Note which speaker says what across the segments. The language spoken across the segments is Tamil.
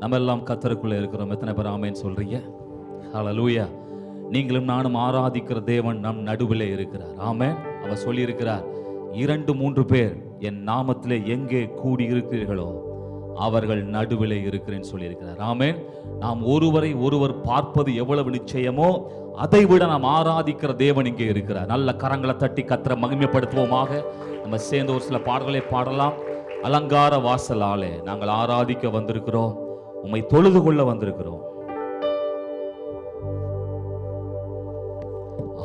Speaker 1: நம்ம எல்லாம் கத்தருக்குள்ளே இருக்கிறோம். எத்தனை பேர் ஆமைன்னு சொல்றீங்க? லூயா நீங்களும் நானும் ஆராதிக்கிற தேவன் நம் நடுவிலே இருக்கிறார். ஆமே அவர் சொல்லியிருக்கிறார் இரண்டு மூன்று பேர் என் நாமத்தில் எங்கே கூடி இருக்கிறீர்களோ அவர்கள் நடுவில் இருக்கிறேன்னு சொல்லியிருக்கிறார். ஆமே நாம் ஒருவரை ஒருவர் பார்ப்பது எவ்வளவு நிச்சயமோ அதை விட நாம் ஆராதிக்கிற தேவன் இங்கே இருக்கிறார். நல்ல கரங்களை தட்டி கத்திர மகிமைப்படுத்துவோமாக. நம்ம சேர்ந்து ஒரு சில பாடல்களை பாடலாம். அலங்கார வாசலாலே நாங்கள் ஆராதிக்க வந்திருக்கிறோம். உம்மை தொழுது கொள்ள வந்திருக்கிறோம்.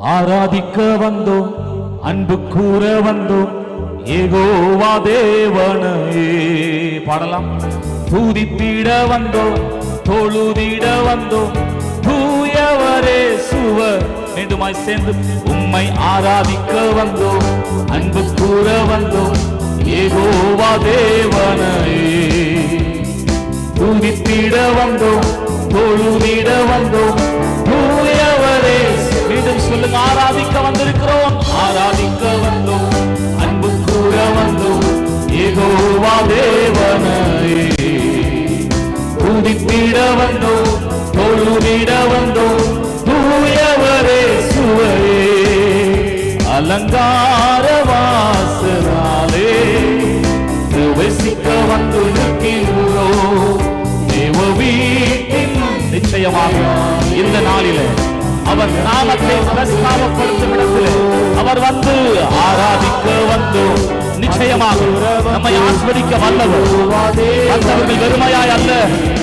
Speaker 1: ஆராதிக்க வந்தோம் அன்பு கூற வந்தோம் ஏகோவா தேவனையே. பாடலாம். தூதித்திட வந்தோம் தொழுதிட வந்தோம் தூயவரே சுவர். மீண்டுமாய் சேர்ந்து உம்மை ஆராதிக்க வந்தோம் அன்பு கூற வந்தோம் ஏகோவா தேவனையே. தூங்கித்திட வந்தோம் தொழுவிட வந்தோம். தூயவரே மீண்டும் சொல்லுங்க ஆராதிக்க வந்திருக்கிறோம். ஆராதிக்க வந்தோம் அன்பு கூற வந்தோம். ஏகோவா தேவனே. தூங்கித்திட வந்தோம் தொழுவிட வந்தோம். தூயவரே சுவரே அலங்கார வாசலாலே வசிக்க வந்து நிற்கிறோம் நிச்சயமாக இந்த நாளில அவர் நாமத்தை பிரஸ்தாபப்படுத்தும் இடத்திலே அவர் வந்து ஆராதிக்க வந்து நிச்சயமாக நம்மை ஆஸ்வதிக்க வல்லவர். வந்தவர்கள் வெறுமையாய் அல்ல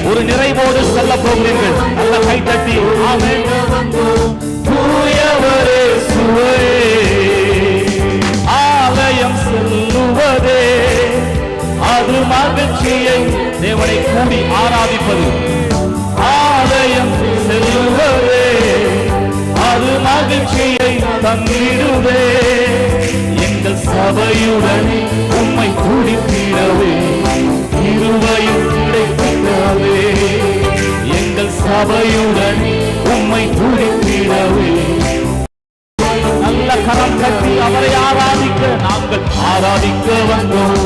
Speaker 1: ஒரு நிறைவோடு செல்ல போகிறீர்கள். நல்ல கை தட்டி அவரை கூடி ஆராதிப்பது. ஆலயம் செல்லுவதே அது மகிழ்ச்சியை தந்திடுவே எங்கள் சபையுடனே உம்மை துடித்திடவே இருவையும் கிடைத்திடவே. எங்கள் சபையுடனே உம்மை துடித்திடவே கரம் கட்டி அவரை ஆராதிக்க நாங்கள் ஆராதிக்க வந்தோம்.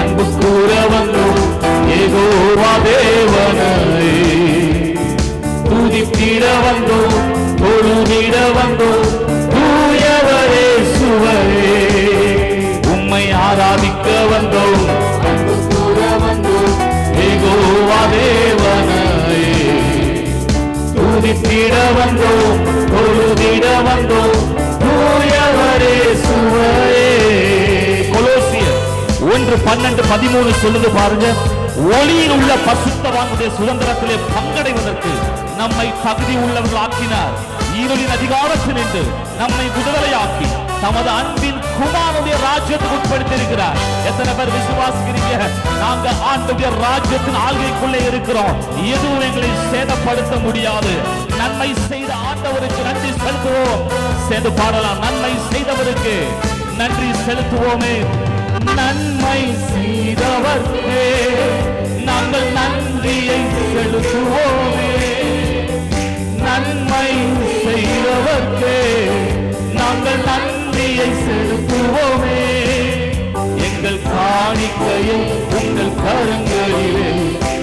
Speaker 1: அன்பு கூற வந்தோம். ஏகோவா தேவனை துதித்திட வந்தோம் தொழுதிட வந்தோம் தூயவரே சுவரே. உம்மை ஆராதிக்க வந்தோம் அன்பு ஏகோவா தேவனை துதித்திட வந்தோம் தொழுதிட வந்தோம் பன்னெண்டு பதிமூணு சொல்லுது பாருங்க. ஒளியில் உள்ள பசுத்தவானுடைய சுதந்திரத்திலே பங்கடைவதற்கு நம்மை தகுதி உள்ளவர்கள் ஆக்கினார். ஈரலின் அதிகாரத்தில் நின்று நம்மை விடுதலையாக்கி தமது அன்பின் குமாரனுடைய ராஜ்யத்துக்கு உட்படுத்தியிருக்கிறார். எத்தனை பேர் விசுவாசிக்கிறீங்க? நாங்க ஆண்டுடைய ராஜ்யத்தின் ஆள்கைக்குள்ளே இருக்கிறோம். எதுவும் எங்களை சேதப்படுத்த முடியாது. நன்மை செய்த ஆண்டவருக்கு நன்றி செலுத்துவோம். சேர்ந்து பாடலாம். நன்மை செய்தவருக்கு நன்றி செலுத்துவோமே. நன்மை செய்தவர்க்கே நாங்கள் நன்றியை செலுத்துவோமே. நன்மை செய்தவர்க்கே நாங்கள் நன்றியை செலுத்துவோமே. எங்கள் காணிக்கையை உங்கள் கரங்களிலே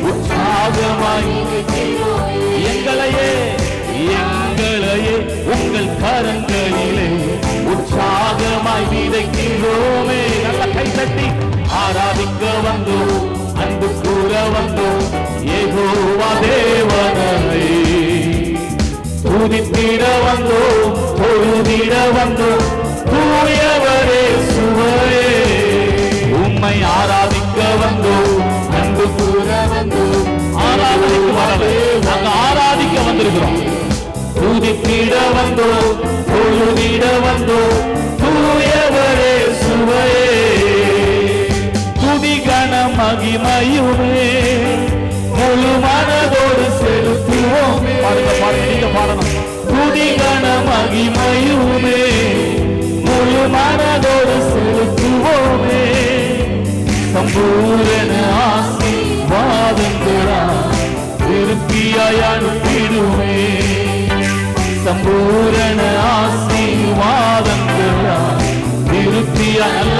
Speaker 1: உற்சாகமாய் எங்களையே எங்களையே உங்கள் கரங்களிலே உற்சாகமாய் விதைக்கிறோமே நல்ல கை தட்டி ஆராதிக்க வந்தோம் அன்பு கூற வந்தோம் ஏகோவா தேவனை. துதித்திட வந்தோம் பொழுதிட வந்தோம் தூயவரே சுவரே. உம்மை ஆராதிக்க வந்தோம் அன்பு கூற வந்தோம் ஆராதனைக்கு வரவே. நாங்கள் ஆராதிக்க வந்திருக்கிறோம். துதித்திட வந்தோம் பொழுதிட வந்தோம் மகிமையுமே. முழு மனதோடு செலுத்துவோமே. பாருங்க பாருங்க நீங்க பாடணும். துதிகன மகிமையுமே. முழு மனதோடு செலுத்துவோமே. சம்பூரண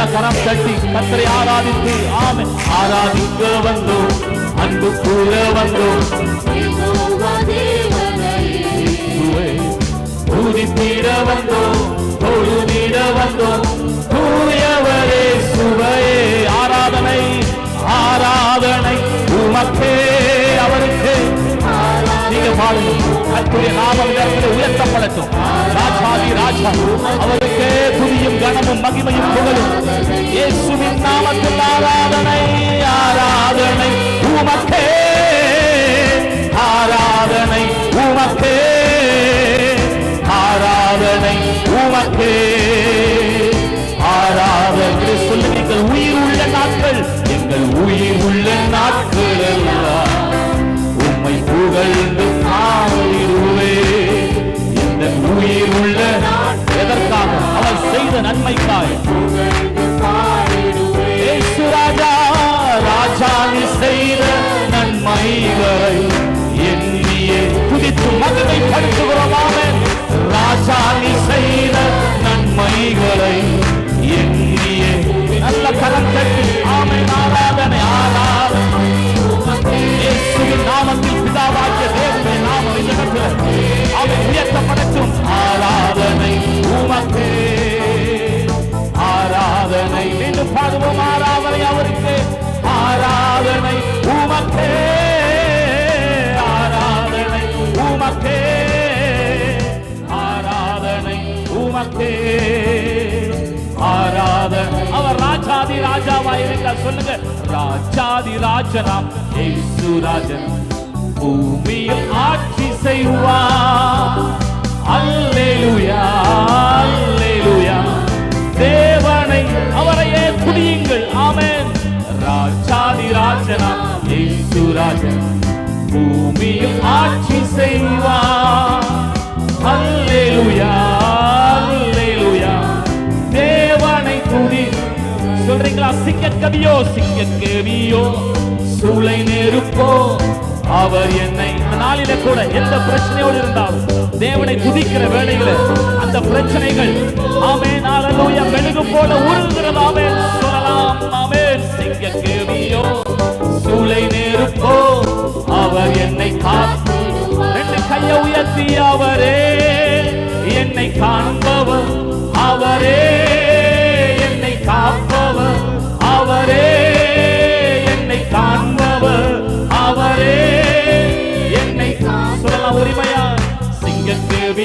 Speaker 1: நல்ல கரம் தட்டி கத்தரை ஆராதித்து ஆமை ஆராதிக்க வந்தோம் அன்பு அன்பு கூற வந்தோம். இயேசுவே, வந்தோம் பொழுதிட வந்தோம். தூயவரே சுவையே ஆராதனை ஆராதனை உமக்கே வாழும் பாடுங்க கர்த்தருடைய நாமம் இந்த உயர்த்தப்படட்டும். ராஜாதி ராஜா அவருக்கே துதியும் கனமும் மகிமையும் புகழும். இயேசுவின் நாமத்தில் ஆராதனை ஆராதனை நன்மைக்காய். ராஜா ராஜா நீ செய்த நன்மைகளை எண்ணியே. துதித்து மகிமைப்படுத்துகிறோம் ஆமென். ராஜா நீ செய்த நன்மைகளை எண்ணியே. நல்ல கரம் தட்டி ஆமென். ஆராதனை ஆராதனை. நாமத்தில் பிதாவாகிய தேவனை நாமம் இந்த இடத்தில் உயர்த்தப்படட்டும். ஆராதனை உமக்கே. சொல்லுங்க. ராஜாதி ராஜனாம் இயேசு ராஜன் பூமியில் ஆட்சி செய்வார். அல்லேலுயா அல்லேலுயா. தேவனை அவரையே குடியுங்கள். ஆமேன். ராஜாதி ராஜனாம் இயேசு ராஜன் பூமியில் ஆட்சி செய்வார். சொல்றீங்களா சிக்கவியோ சூளை நெருப்போ அவர் என்னை இந்த நாளில கூட எந்த பிரச்சனையோடு இருந்தாலும் தேவனை துதிக்கிற வேளையில அந்த பிரச்சனைகள் ஆமே நாளலூயா மெழுகு போல உருகுகிறது ஆமே சொல்லலாம் ஆமே சிங்க கேவியோ சூளை நெருப்போ அவர் என்னை காத்து ரெண்டு கையை உயர்த்தி அவரே என்னை காண்பவர் அவரே.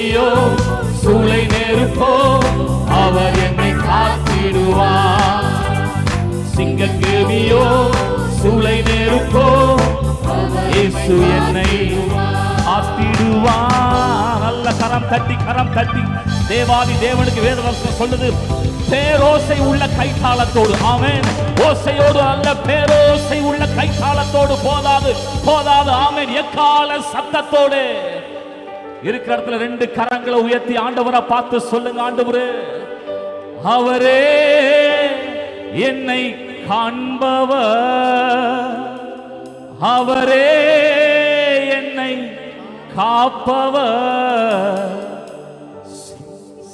Speaker 1: தீயோ சூளை நெருப்போ அவர் என்னை காத்திடுவார் சிங்கக்கேவியோ சூளை நெருப்போ இயேசு என்னை காத்திடுவார் நல்ல கரம் தட்டி கரம் தட்டி. தேவாதி தேவனுக்கு வேதவசனம் சொல்லுது பேரோசை உள்ள கைத்தாளத்தோடு ஆமேன். ஓசையோடு அல்ல பேரோசை உள்ள கைத்தாளத்தோடு போதாது போதாது ஆமேன். எக்கால சத்தத்தோடு. இருக்கிற இடத்துல ரெண்டு கரங்களை உயர்த்தி ஆண்டவரை பார்த்து சொல்லுங்க ஆண்டவரு. அவரே என்னை காண்பவர். அவரே என்னை காப்பவர்.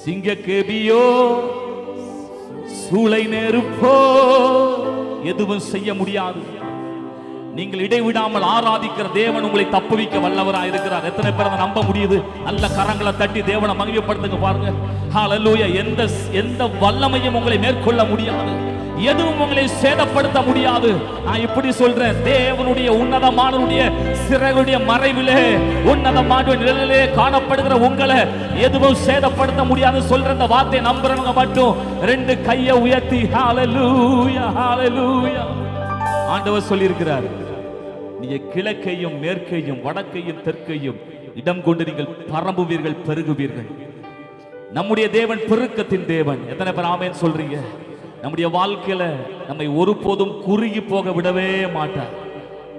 Speaker 1: சிங்கக்கேபியோ சூளை நெருப்போ எதுவும் செய்ய முடியாது. நீங்கள் இடைவிடாமல் ஆராதிக்கிற தேவன் உங்களை தப்புவிக்க வல்லவராக இருக்கிறார். எத்தனை பேர் அதை நம்ப முடியுது? நல்ல கரங்களை தட்டி தேவனை மகிமைப்படுத்துங்க பாருங்க. ஹாலலூயா எந்த எந்த வல்லமையும் உங்களை மேற்கொள்ள முடியாது. எதுவும் உங்களை சேதப்படுத்த முடியாது. நான் இப்படி சொல்றேன். தேவனுடைய உன்னதமானவருடைய சிறகுடைய மறைவிலே உன்னதமான நிழலிலே காணப்படுகிற உங்களை எதுவும் சேதப்படுத்த முடியாது சொல்ற இந்த வார்த்தையை நம்புறவங்க மட்டும் ரெண்டு கையை உயர்த்தி ஹாலலூயா ஹாலலூயா ஆண்டவர் சொல்லியிருக்கிறார். நீங்க கிழக்கையும் மேற்கையும் வடக்கையும் தெற்கையும் இடம் கொண்டு நீங்கள் பரம்புவீர்கள் பெருகுவீர்கள். நம்முடைய தேவன் பெருக்கத்தின் தேவன். எத்தனை பேர் ஆமேன்னு சொல்றீங்க? நம்முடைய வாழ்க்கையில நம்மை ஒருபோதும் குறுகி போக விடவே மாட்டார்.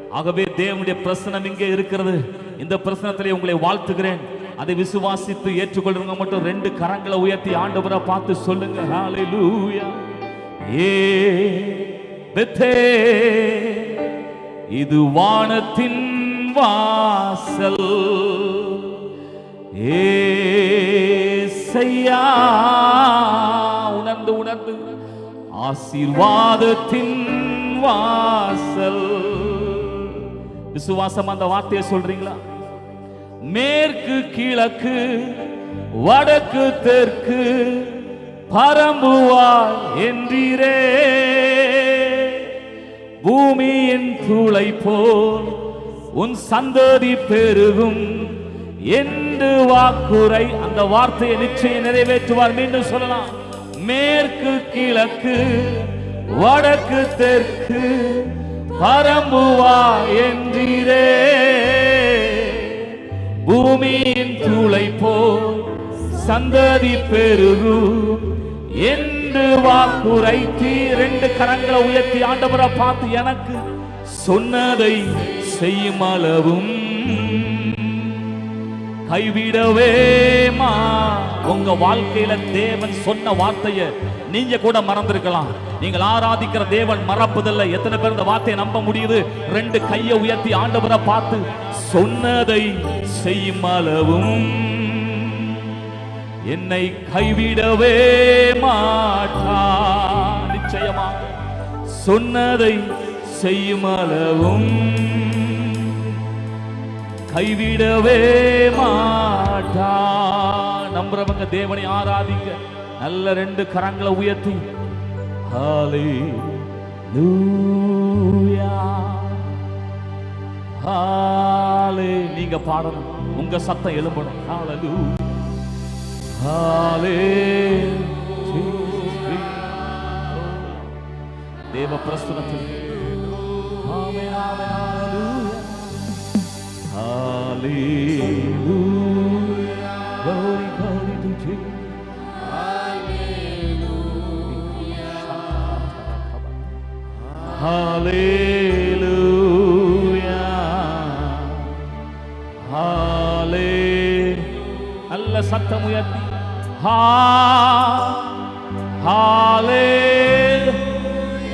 Speaker 1: ஆகவே தேவனுடைய பிரசனம் இங்கே இருக்கிறது. இந்த பிரசனத்திலே உங்களை வாழ்த்துகிறேன். அதை விசுவாசித்து ஏற்றுக்கொள்றவங்க மட்டும். ரெண்டு கரங்களை உயர்த்தி ஆண்டவரை பார்த்து சொல்லுங்க. ஹalleluya ஏ பெத்தே இது வானத்தின் வாசல். ஏசையா. உணர்ந்து உணர்ந்து. ஆசீர்வாதத்தின் வாசல். விசுவாசம் அந்த வார்த்தையை சொல்றீங்களா? மேற்கு கிழக்கு வடக்கு தெற்கு பரம்புவார் என்றீரே. பூமியின் தூளை போல் உன் சந்ததி பெருகும் என்று வாக்குரை அந்த வார்த்தையை நிச்சயம் நிறைவேற்றுவார். மீண்டும் சொல்லலாம். மேற்கு கிழக்கு வடக்கு தெற்கு பரம்புவா என்றீரே. பூமியின் தூளை போல் சந்ததி என் என்று வாக்குரைத்தி ரெண்டு கரங்களை உயர்த்தி ஆண்டவரை பார்த்து எனக்கு சொன்னதை செய்யும் அளவும் கைவிடவே உங்க வாழ்க்கையில தேவன் சொன்ன வார்த்தைய நீங்க கூட மறந்திருக்கலாம். நீங்கள் ஆராதிக்கிற தேவன் மறப்பதில்லை. எத்தனை பேர் இந்த வார்த்தையை நம்ப முடியுது? ரெண்டு கையை உயர்த்தி ஆண்டவரை பார்த்து சொன்னதை செய்யும் அளவும் என்னை கைவிடவே மாட்டான் நிச்சயமாக சொன்னதை செய்யும் அளவும் கைவிடவே மாட்டான் நம்புறவங்க தேவனை ஆராதிக்க நல்ல ரெண்டு கரங்களை உயர்த்தி. ஹalleluya. ஹாலே நீங்க பாடணும். உங்க சத்தம் எழும்பணும். ஹalleluya. ஹாலே தேவ பிரஸ்துனத்தில் ஆமென் ஆமென் ஹalleluya Hallelujah. Glory, glory to Jesus. Hallelujah. Halle- நல்ல சத்தம் உயர்த்தி ஹா ஹாலே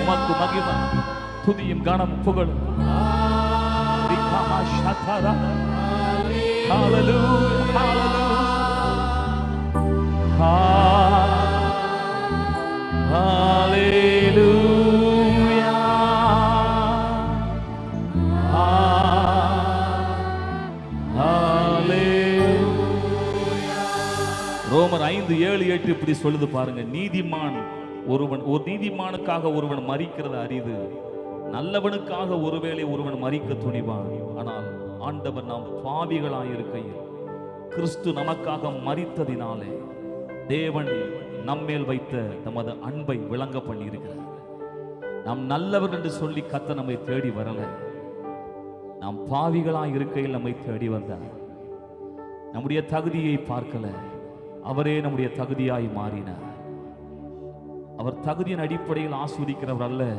Speaker 1: உமக்கு மகிமை துதியும் கனம் புகழும் Rikama shatara. Hallelujah, hallelujah. Ha- Hallelujah. ரோமர் ஐந்து ஏழு எட்டு இப்படி சொல்லுது பாருங்க. நீதிமான் ஒருவன் ஒரு நீதிமானுக்காக ஒருவன் மறிக்கிறது அரிது நல்லவனுக்காக ஒருவேளை ஒருவன் மறிக்க துணிவான். ஆனால் ஆண்டவர் நாம் பாவிகளாயிருக்கையில் கிறிஸ்து நமக்காக மறித்ததினாலே தேவன் நம்மேல் வைத்த நமது அன்பை விளங்க பண்ணியிருக்கிறார். நாம் நல்லவர் என்று சொல்லி கத்த நம்மை தேடி வரல. நாம் பாவிகளாய் இருக்கையில் நம்மை தேடி வந்தார். நம்முடைய தகுதியை பார்க்கல. அவரே நம்முடைய தகுதியாய் மாறினார். அவர் தகுதியின் அடிப்படையில் ஆஸ்வதிக்கிறவர் அல்ல.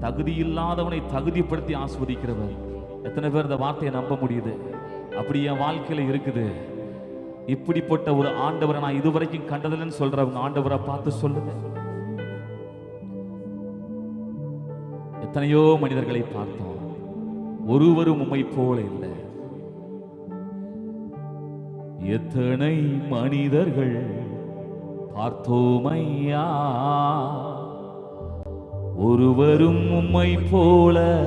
Speaker 1: தகுதி இல்லாதவனை தகுதிப்படுத்தி ஆஸ்வதிக்கிறவர். எத்தனை பேர் இந்த வார்த்தையை நம்ப முடியுது? அப்படி என் வாழ்க்கையில இருக்குது. இப்படிப்பட்ட ஒரு ஆண்டவரை நான் இதுவரைக்கும் கண்டதில்லைன்னு சொல்றவங்க ஆண்டவரை பார்த்து சொல்லுங்க. எத்தனையோ மனிதர்களை பார்த்தோம். ஒருவரும் உண்மை போல இல்லை. எத்தனை மனிதர்கள் பார்த்தோமையா? ஒருவரும் உம்மை போல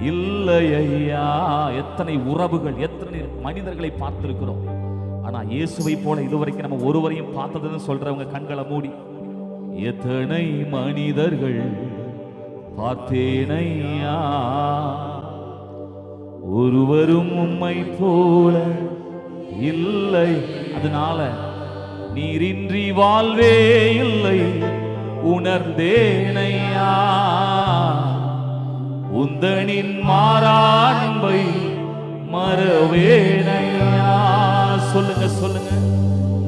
Speaker 1: இல்லையா? எத்தனை உறவுகள் எத்தனை மனிதர்களை பார்த்திருக்கிறோம்? ஆனா இயேசுவை போல இதுவரைக்கும் நம்ம ஒருவரையும் பார்த்ததுன்னு சொல்றவங்க கண்களை மூடி எத்தனை மனிதர்கள் பார்த்தேனையா? ஒருவரும் உம்மை போல இல்லை. அதனால நீரின்றி வாழ்வே இல்லை. உணர்ந்தேனையா? உந்தனின் மாறாண்பை மறவேனையா? சொல்லுங்க சொல்லுங்க.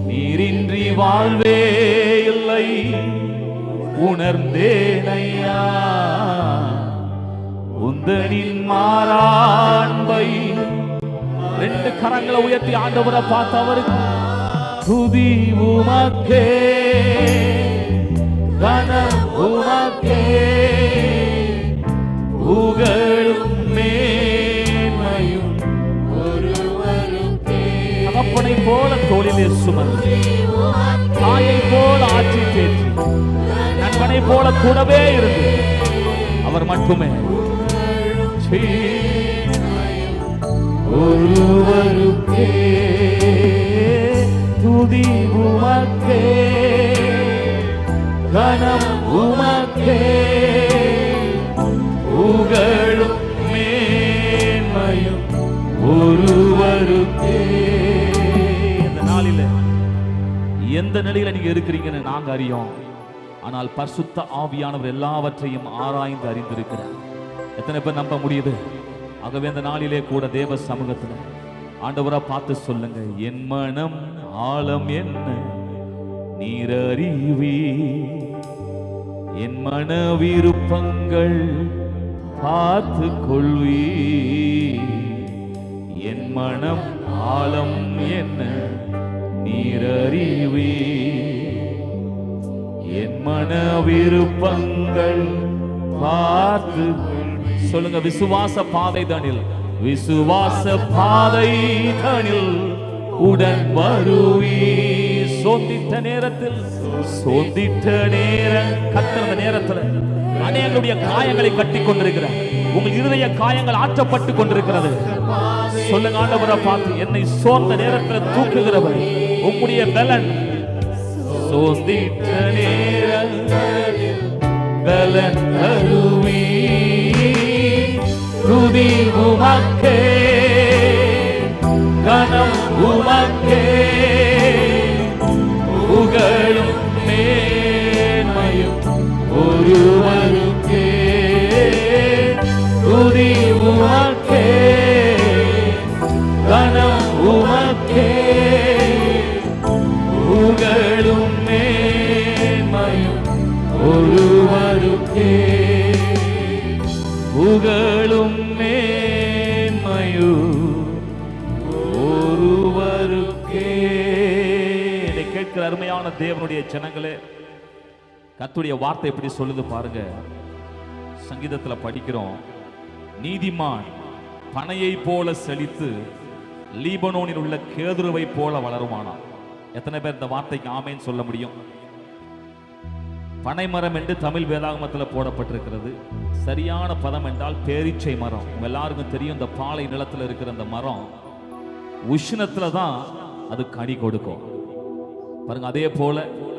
Speaker 1: நீரின்றி வாழ்வே இல்லை. உணர்ந்தேனையா? உந்தனின் மாறாண்பை ரெண்டு கரங்களை உயர்த்தி ஆண்டவரை பார்த்து அவருக்கு துதி உமக்கே. கனம் உமக்கே. புகழும் மேன்மையும் தகப்பனை போல தோளிலே சுமந்து. தாயை போல ஆட்சி தேற்றி. நண்பனை போல கூடவே இருந்து. அவர் மட்டுமே. சீ. ஒருவருக்கே துதி உமக்கே கனம் உமக்கே புகழும் மேன்மையும் ஒருவருக்கே. இந்த நாளில் எந்த நிலையில நீங்க இருக்கிறீங்கன்னு நாங்க அறியோம். ஆனால் பரிசுத்த ஆவியானவர் எல்லாவற்றையும் ஆராய்ந்து அறிந்திருக்கிறார். எத்தனை பேர் நம்ப முடியுது? ஆகவே அந்த நாளிலே கூட தேவ சமூகத்தில் ஆண்டவரா பார்த்து சொல்லுங்க என் மனம் ஆழம் என்ன? நீரறிவி என் மன விருப்பங்கள் பார்த்து கொள்வி என் மனம் ஆழம் என்ன? நீரறிவி என் மன விருப்பங்கள் பார்த்து சொல்லுங்க விசுவாச பாதை தனில். விசுவாச பாதை தனில் உடன் வருவி. சோந்திட்ட நேரத்தில் சோந்திட்ட நேரம் கத்திருந்த நேரத்தில் அநேகருடைய காயங்களை கட்டி கொண்டிருக்கிறார். உங்கள் இருதய காயங்கள் ஆற்றப்பட்டு கொண்டிருக்கிறது. சொல்லுங்க ஆண்டவரை பார்த்து என்னை சோர்ந்த நேரத்தில் தூக்குகிறவர் உங்களுடைய பலன். சோந்திட்ட நேரம் பலன். தேவனுடைய ஜனங்களே கத்துடைய வார்த்தை எப்படி சொல்லுது பாருங்க. சங்கீதத்தில் படிக்கிறோம் நீதிமான் பனையை போல செழித்து லீபனோனில் உள்ள கேதுருவை போல வளருமானாம் எத்தனை பேர் இந்த வார்த்தைக்கு ஆமேன்னு சொல்ல முடியும்? பனைமரம் என்று தமிழ் வேதாகமத்தில் போடப்பட்டிருக்கிறது. சரியான பதம் என்றால் பேரிச்சை மரம். எல்லாருக்கும் தெரியும் இந்த பாலை நிலத்தில் இருக்கிற அந்த மரம். உஷ்ணத்துல தான் அது கனி கொடுக்கும். பாருங்க அதே போல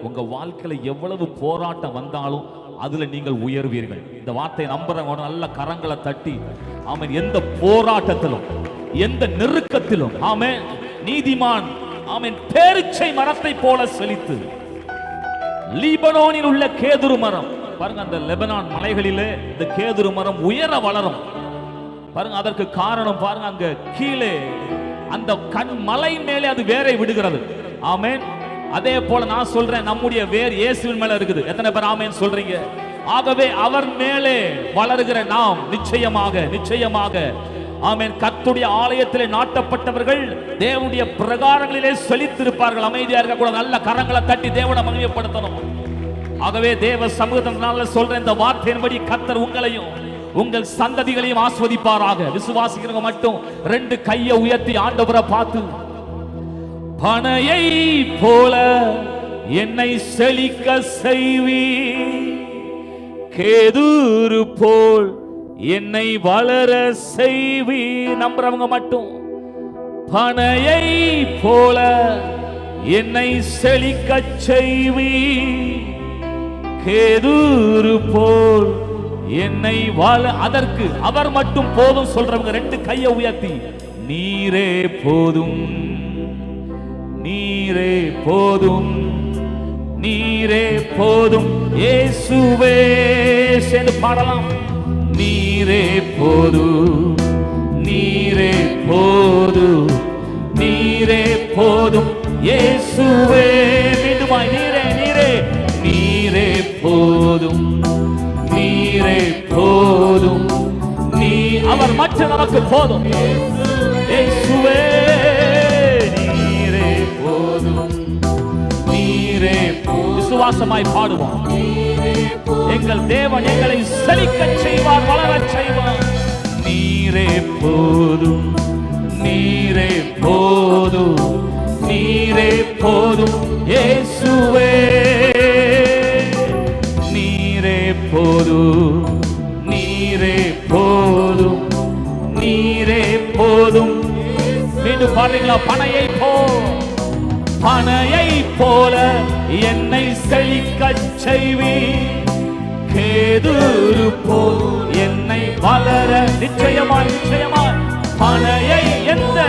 Speaker 1: உங்க வாழ்க்கையில எவ்வளவு போராட்டம் வந்தாலும் அதுல நீங்கள் உயர்வீர்கள். இந்த வார்த்தையை நம்புறவங்க நல்ல கரங்களை தட்டி ஆமென் எந்த போராட்டத்திலும் எந்த நெருக்கத்திலும் ஆமே நீதிமான் ஆமென் பேரிச்சை மரத்தை போல செழித்து. லீபனோனில் உள்ள கேதுரு மரம் பாருங்க அந்த லெபனான் மலைகளிலே இந்த கேதுரு மரம் உயர வளரும். பாருங்க அதற்கு காரணம் பாருங்க அங்க கீழே அந்த கண் மலை மேலே அது வேரை விடுகிறது. ஆமேன் அதே போல நான் சொல்றேன் நம்முடைய வேர் இயேசுவின் மேல இருக்குது. எத்தனை பேர் ஆமைன்னு சொல்றீங்க? ஆகவே அவர் மேலே வளருகிற நாம் நிச்சயமாக நிச்சயமாக. ஆமேன். கத்துடைய ஆலயத்திலே நாட்டப்பட்டவர்கள் தேவனுடைய பிரகாரங்களிலே செழித்திருப்பார்கள். அமைதியா இருக்க கூட நல்ல கரங்களை தட்டி தேவனை மகிமைப்படுத்தணும். ஆகவே தேவ சமூகத்தினால சொல்ற இந்த வார்த்தையின்படி கத்தர் உங்களையும் உங்கள் சந்ததிகளையும் ஆஸ்வதிப்பாராக. விசுவாசிக்கிறவங்க மட்டும் ரெண்டு கையை உயர்த்தி ஆண்டவரை பார்த்து பனையை போல என்னை செழிக்க செய்வி கேதூரு போல் என்னை வளர செய்வி நம்புறவங்க மட்டும். பனையை போல என்னை செழிக்க செய்வி கேதூரு போல் என்னை வாழ அதற்கு அவர் மட்டும் போதும் சொல்றவங்க ரெண்டு கையை உயர்த்தி நீரே போதும். நீரே போதும் நீரே போதும் இயேசுவே. சேர்ந்து பாடலாம். நீரே போதும் நீரே போது நீரே போதும் இயேசுவே. மீண்டுமாய் நீரே நீரே. நீரே போதும் நீரே போதும் நீ அவர் மற்ற நமக்கு போதும். இயேசுவே. விசுவாசமாய் பாடுவோம். எங்கள் தேவன் எங்களை செழிக்கச் செய்வார் வளரச் செய்வார். நீரே போதும் நீரே போதும் நீரே போதும் இயேசுவே. நீரே போதும் நீரே போதும் நீரே போதும். பாடுறீங்களா? பனையை போ. அணையை போல என்னை செழிக்கச் செய்வீர். கேதுரு போல் என்னை வளர நிச்சயமாய் நிச்சயமாய். அணையை எந்த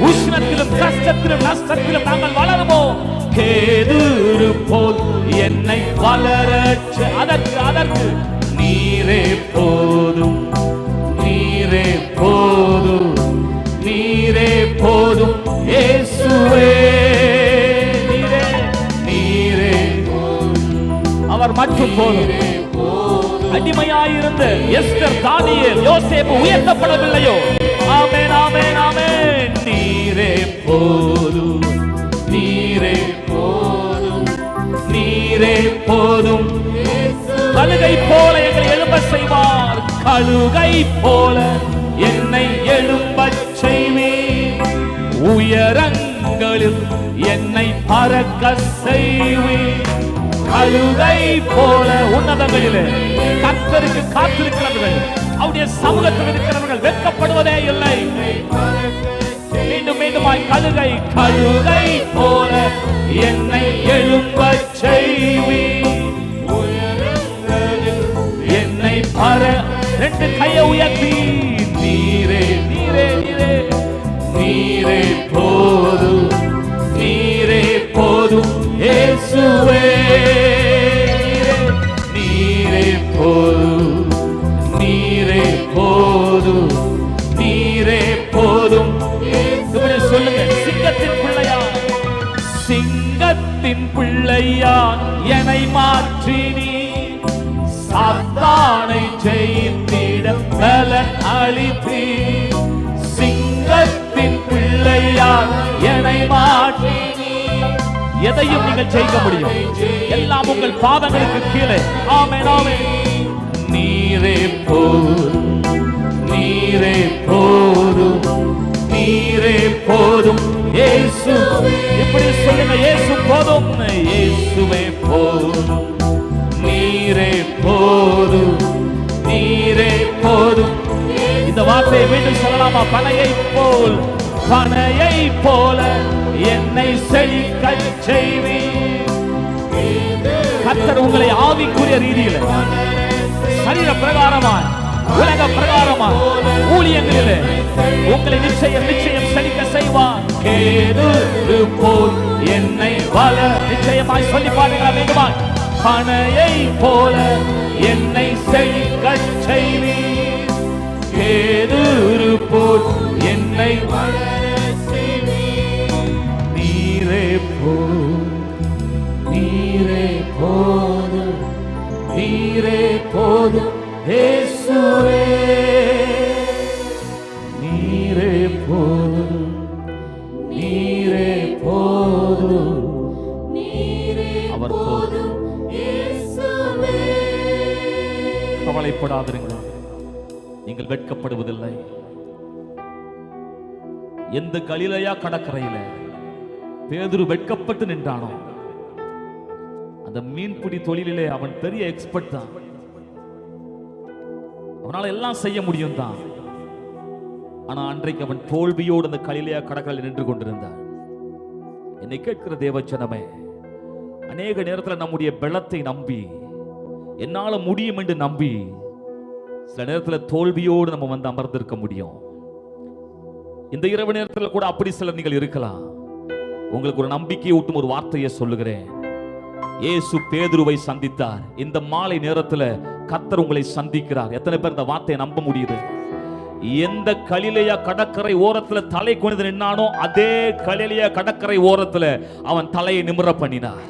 Speaker 1: உஷ்ணத்திலும் கஷ்டத்திலும் நஷ்டத்திலும் நாங்கள் வளருவோம் கேதுரு போல் என்னை வளர அதற்கு அதற்கு. நீரே போதும் நீரே போதும் நீரே போதும். ஏசுவே மட்டும் போதும் அடிமையாயிருந்து எஸ்டர் தானியல் யோசேப்பு உயர்த்தப்படவில்லையோ? ஆமென் ஆமென் ஆமென். நீரே போதும் நீரே போதும் நீரே போதும். கழுகை போல எங்களை எழும்ப செய்வார். கழுகை போல என்னை எழும்ப செய்வீர். உயரங்களில் என்னை பறக்க செய்வேன் கழுதை போல உன்னதங்களிலே. கத்தருக்கு காத்திருக்கிறவர்கள் அவருடைய சமூகத்தில் இருக்கிறவர்கள் வெட்கப்படுவதே இல்லை. மீண்டும் மீண்டுமாய் கழுகை கழுகை போல என்னை எழுப்ப செய்வி என்னை பர ரெண்டு கையை உயர்த்தி நீரே நீரே நீரே. நீரே போதும் நீரே போதும். ஏசுவே பிள்ளையா என்னை மாற்றி நீ. சாத்தானை ஜெயித்திட பலன் அளித்தி சிங்கத்தின் பிள்ளையார் என்னை மாற்றி எதையும் நீங்கள் ஜெயிக்க முடியும். எல்லாம் உங்கள் பாதங்களுக்கு கீழே. ஆமே ஆமென். நீரே போதும். நீரே போதும். நீரே போதும். இயேசு. இப்படி சொல்லுங்க இயேசு போதும். இயேசுவே போதும். நீரே போதும். நீரே போதும். இந்த வார்த்தையை மீண்டும் சொல்லலாமா? பனையை போல் பனையை போல என்னை செழிக்க செய்வீர். கர்த்தர் உங்களை ஆவிக்குரிய ரீதியில சரீர பிரகாரமாய் உலக பிரகாரமாய் ஊழியங்களிலே உங்களை நிச்சயம் நிச்சயம் செழிக்க கேடு போல் என்னை வள நிச்சயமாய் சொல்லி பாருங்கள் வேண்டுமாய். பனையை போல என்னை செய்க செய்வி கேடு போல் என்னை வள செய்வீர். நீரே போல் நீரே போது நீரே போது ஏசுவே. கவலைப்படாதிருங்கள் நீங்கள் வெட்கப்படுவதில்லை. எந்த கலிலையா கடற்கரையில பேதுரு வெட்கப்பட்டு நின்றானோ அந்த மீன்பிடி தொழிலிலே அவன் பெரிய எக்ஸ்பர்ட் தான். அவனால எல்லாம் செய்ய முடியும் தான். ஆனா அன்றைக்கு அவன் தோல்வியோடு அந்த கலிலையா கடற்கரையில் நின்று கொண்டிருந்தான். என்னை கேட்கிற தேவச்சனமே அநேக நேரத்தில் நம்முடைய பலத்தை நம்பி என்னால முடியும் என்று நம்பி சில நேரத்தில் தோல்வியோடு நம்ம வந்து அமர்ந்திருக்க முடியும். இந்த இரவு நேரத்தில் கூட அப்படி சிலர் நீங்கள் இருக்கலாம். உங்களுக்கு ஒரு நம்பிக்கையை ஊட்டும் ஒரு வார்த்தையை சொல்லுகிறேன். ஏசு பேதுருவை சந்தித்தார். இந்த மாலை நேரத்தில் கத்தர் உங்களை சந்திக்கிறார். எத்தனை பேர் இந்த வார்த்தையை நம்ப முடியுது? எந்த கலிலையா கடற்கரை ஓரத்துல தலை குனிந்து நின்னானோ அதே கலிலையா கடற்கரை ஓரத்துல அவன் தலையை நிமிர பண்ணினார்.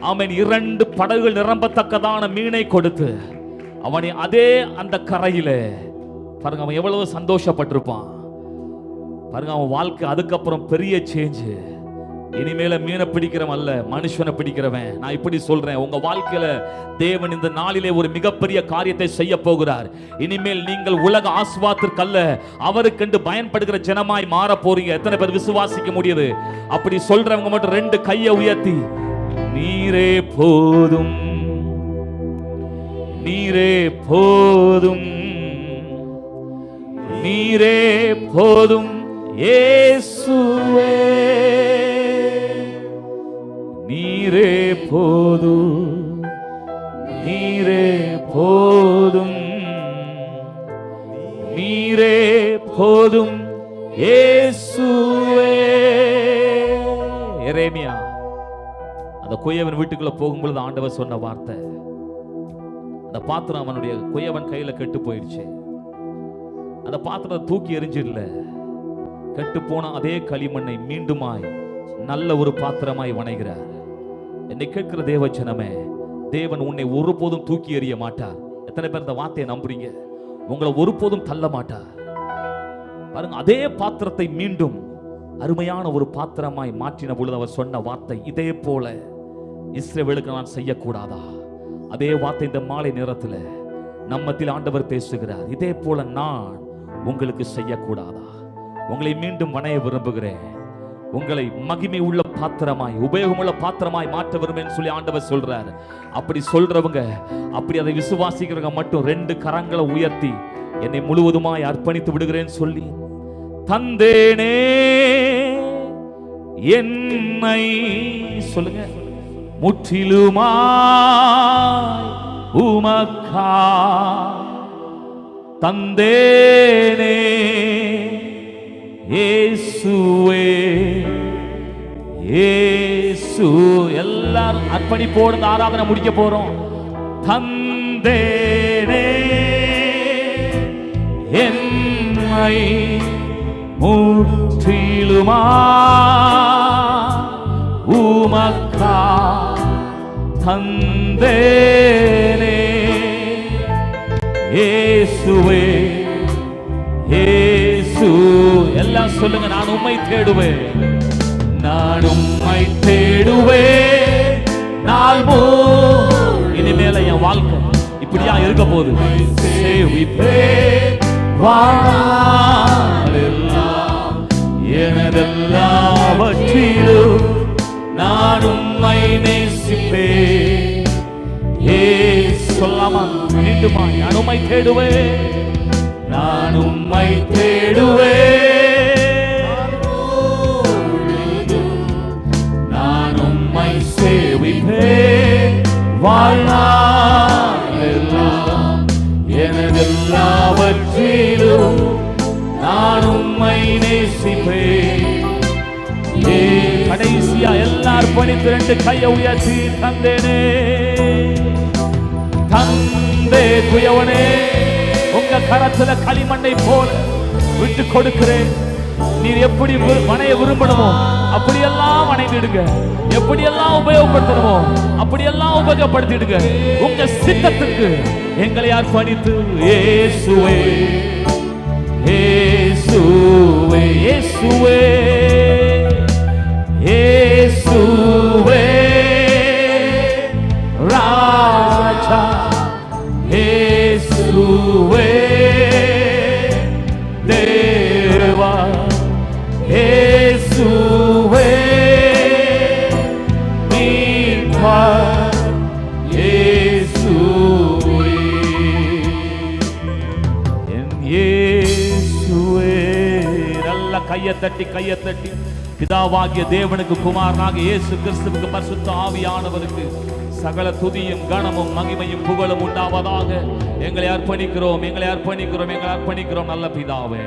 Speaker 1: அவன் இரண்டு படகுகள் நிரம்பத்தக்கதான மீனை கொடுத்து அவனை அதே அந்த கரையில. பாருங்க அவன் எவ்வளவு சந்தோஷப்பட்டிருப்பான். பாருங்க அவன் வாழ்க்கை அதுக்கப்புறம் பெரிய சேஞ்ச் இனிமேல மீனை பிடிக்கிறவன் அல்ல மனுஷனை பிடிக்கிறவன். நான் இப்படி சொல்றேன் உங்க வாழ்க்கையில தேவன் இந்த நாளிலே ஒரு மிகப்பெரிய காரியத்தை செய்ய போகிறார். இனிமேல் நீங்கள் உலக ஆஸ்வாத்திற்கல்ல அவருக்கென்று பயன்படுகிற ஜனமாய் மாற போறீங்க. எத்தனை பேர் விசுவாசிக்க முடியுது? அப்படி சொல்றவங்க மட்டும் ரெண்டு கையை உயர்த்தி நீரே போதும். நீரே போதும். நீரே போதும் ஏசுவே நீரே போதும். நீரே போதும். நீரே போதும் ஏசுவே எரேமியா அந்த குயவன் வீட்டுக்குள்ள போகும்பொழுது ஆண்டவர் சொன்ன வார்த்தை. அந்த பாத்திரம் அவனுடைய குயவன் கையில கெட்டு போயிடுச்சு. அந்த பாத்திரத்தை தூக்கி எரிஞ்சிடல கெட்டு போன அதே களிமண்ணை மீண்டுமாய் நல்ல ஒரு பாத்திரமாய் வணைகிறார். என்னை கேட்கிற தேவச்சனமே தேவன் உன்னை ஒருபோதும் தூக்கி எறிய மாட்டார். எத்தனை பேர் இந்த வார்த்தையை நம்புறீங்க? உங்களை ஒருபோதும் தள்ள மாட்டார். பாருங்க அதே பாத்திரத்தை மீண்டும் அருமையான ஒரு பாத்திரமாய் மாற்றின பொழுது அவர் சொன்ன வார்த்தை இதே போல இஸ்ரேவேலுக்கு நான் செய்யக்கூடாதா? அதே வார்த்தை இந்த மாலை நேரத்தில் நம்மத்தில் ஆண்டவர் பேசுகிறார். இதே போல நான் உங்களுக்கு செய்யக்கூடாதா? உங்களை மீண்டும் வணைய விரும்புகிறேன். உங்களை மகிமை உள்ள பாத்திரமாய் உபயோகமுள்ள பாத்திரமாய் மாற்ற விரும்புகிறேன்னு சொல்லி ஆண்டவர் சொல்றார். அப்படி சொல்றவங்க அப்படி அதை விசுவாசிக்கிறவங்க மட்டும் ரெண்டு கரங்களை உயர்த்தி என்னை முழுவதுமாய் அர்ப்பணித்து விடுகிறேன்னு சொல்லி தந்தேனே என்னை சொல்லுங்க. முற்றிலுமாய் உமக்கா தந்தேனே. ஏசுவே ஏசு எல்லாரும் அர்ப்பணிப்போடு இந்த ஆராதனை முடிக்க போறோம். தந்தேனே என்னை முற்றிலுமா உமக்கா தந்தேனே. ஏசுவே ஏசு. எல்லாம் சொல்லுங்க நான் உம்மை தேடுவேன். நான் உம்மை தேடுவேன். நாள் மோ இனிமேல என் வாழ்க்கை இப்படியா இருக்க போகுது. சேவிப்பேன். வாழ்நாளெல்லாம் எனதெல்லாவற்றிலும் நான் உம்மை நேசிப்பேன். சொல்லாமா மீண்டுமா நான் உம்மை தேடுவேன் நான் உம்மை தேடுவேன் நான் உம்மை சேவிப்பேன். வாழ்நாளெல்லாம் எனதெல்லாவற்றிலும் நான் உம்மை நேசிப்பேன். கடைசியா எல்லார் பணித்து ரெண்டு கையை உயர்த்தி தந்தேனே. தந்தே குயவனே உங்க கரத்துல களிமண்ணை போல விட்டு கொடுக்கிறேன். நீர் எப்படி மனைய விரும்பணுமோ அப்படியெல்லாம் மனைவிடுங்க எப்படியெல்லாம் உபயோகப்படுத்தணுமோ அப்படியெல்லாம் உபயோகப்படுத்திடுங்க. உங்க சித்தத்துக்கு எங்களை அர்ப்பணித்து ஏசுவே ஏசுவே ஏசுவே. தட்டி கையை தட்டி. பிதாவாகிய தேவனுக்கு குமாரனாக இயேசு கிறிஸ்துவுக்கு பரிசுத்த ஆவியானவருக்கு சகல துதியும் கனமும் மகிமையும் புகழும் உண்டாவதாக எங்களை அர்ப்பணிக்கிறோம் எங்களை அர்ப்பணிக்கிறோம் எங்களை அர்ப்பணிக்கிறோம் நல்ல பிதாவே.